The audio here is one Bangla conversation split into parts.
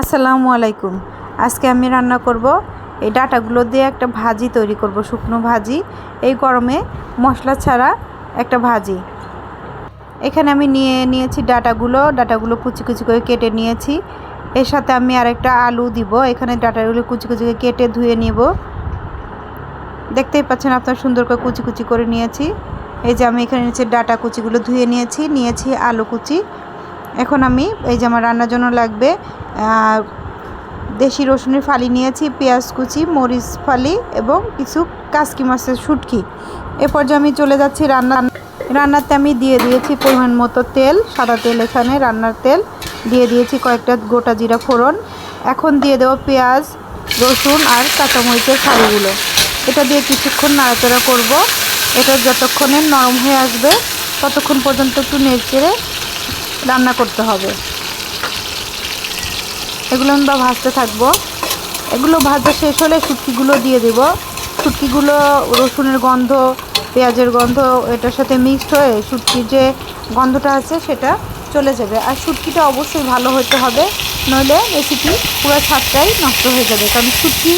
আসসালামু আলাইকুম। আজকে আমি রান্না করব এই ডাটাগুলো দিয়ে একটা ভাজি তৈরি করব, শুকনো ভাজি। এই গরমে মশলা ছাড়া একটা ভাজি। এখানে আমি নিয়ে নিয়েছি ডাটাগুলো ডাটাগুলো কুচি কুচি করে কেটে নিয়েছি। এর সাথে আমি আরেকটা আলু দিব, এখানে ডাটাগুলো কুচি কুচি করে কেটে ধুয়ে নেব। দেখতেই পাচ্ছেন আপনার সুন্দর করে কুচি কুচি করে নিয়েছি। এই যে আমি এখানে নিচে ডাটা কুচিগুলো ধুয়ে নিয়েছি নিয়েছি আলু কুচি। এখন আমি এই যে আমার রান্নার জন্য লাগবে দেশি রসুনের ফালি নিয়েছি, পেঁয়াজ কুচি, মরিচ ফালি এবং কিছু কাসকি মাছের শুটকি। এ পর্যায়ে আমি চলে যাচ্ছি রান্না, রান্নাতে আমি দিয়ে দিয়েছি পরিমাণ মতো তেল, সাদা তেল এখানে, রান্নার তেল। দিয়ে দিয়েছি কয়েকটা গোটা জিরা ফোড়ন। এখন দিয়ে দেবো পেঁয়াজ, রসুন আর কাঁচামরিচের ফালিগুলো। এটা দিয়ে কিছুক্ষণ নাড়াচাড়া করব। এটা যতক্ষণে নরম হয়ে আসবে, ততক্ষণ পর্যন্ত একটু নেড়ে রান্না করতে হবে। এগুলো আমরা ভাজতে থাকব। এগুলো ভাজা শেষ হলে শুটকিগুলো দিয়ে দেব। শুটকিগুলো রসুনের গন্ধ, পেঁয়াজের গন্ধ, এটার সাথে মিক্সড হয়ে শুটকির যে গন্ধটা আছে সেটা চলে যাবে। আর শুটকিটা অবশ্যই ভালো হতে হবে, নইলে রেসিপি পুরো স্বাদটাই নষ্ট হয়ে যাবে। কারণ শুটকি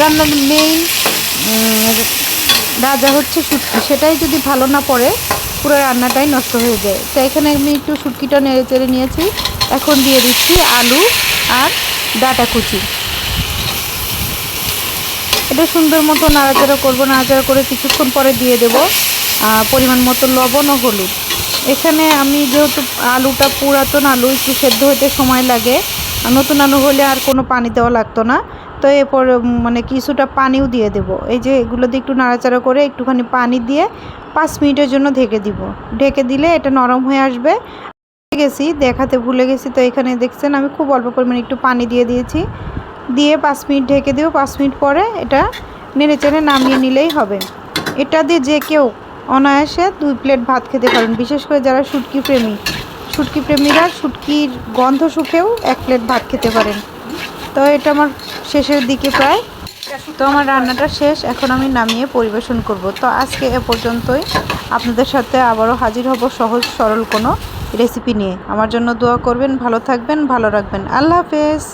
রান্নার মেইন রাজা হচ্ছে শুটকি। সেটাই যদি ভালো না পড়ে পুরো রান্নাটাই নষ্ট হয়ে যায়। তো এখানে আমি একটু শুটকিটা নেড়ে চেড়ে নিয়েছি। এখন দিয়ে দিচ্ছি আলু আর ডাটা কুচি। এটা সুন্দর মতো নাড়াচাড়া করব, নাড়াচাড়া করে কিছুক্ষণ পরে দিয়ে দেব পরিমাণ মতো লবণ ও হলুদ। এখানে আমি যেহেতু আলুটা পুরাতন আলু, একটু সেদ্ধ হতে সময় লাগে। নতুন আলু হলে আর কোনো পানি দেওয়া লাগতো না। তো এরপর মানে কিছুটা পানিও দিয়ে দেব। এই যে এগুলো দিয়ে একটু নাড়াচাড়া করে একটুখানি পানি দিয়ে পাঁচ মিনিটের জন্য ঢেকে দিব। ঢেকে দিলে এটা নরম হয়ে আসবে। গেছি, দেখাতে ভুলে গেছি, তো এখানে দেখছেন আমি খুব অল্প পরিমাণে একটু পানি দিয়ে দিয়েছি। দিয়ে পাঁচ মিনিট ঢেকে দেবো পাঁচ মিনিট পরে এটা নেড়ে চেড়ে নামিয়ে নিলেই হবে। এটা দিয়ে যে কেউ অনায়াসে দুই প্লেট ভাত খেতে পারেন, বিশেষ করে যারা শুটকি প্রেমী। শুটকি প্রেমীরা শুটকির গন্ধ শুকেও এক প্লেট ভাত খেতে পারেন। তো এটা আমার শেষের দিকে প্রায়। তো আমার রান্নাটা শেষ, এখন আমি নামিয়ে পরিবেশন করব। তো আজকে এ পর্যন্তই। আপনাদের সাথে আবারও হাজির হব সহজ, সরল কোনো রেসিপি নিয়ে। আমার জন্য দোয়া করবেন, ভালো থাকবেন, ভালো রাখবেন। আল্লাহ হাফেজ।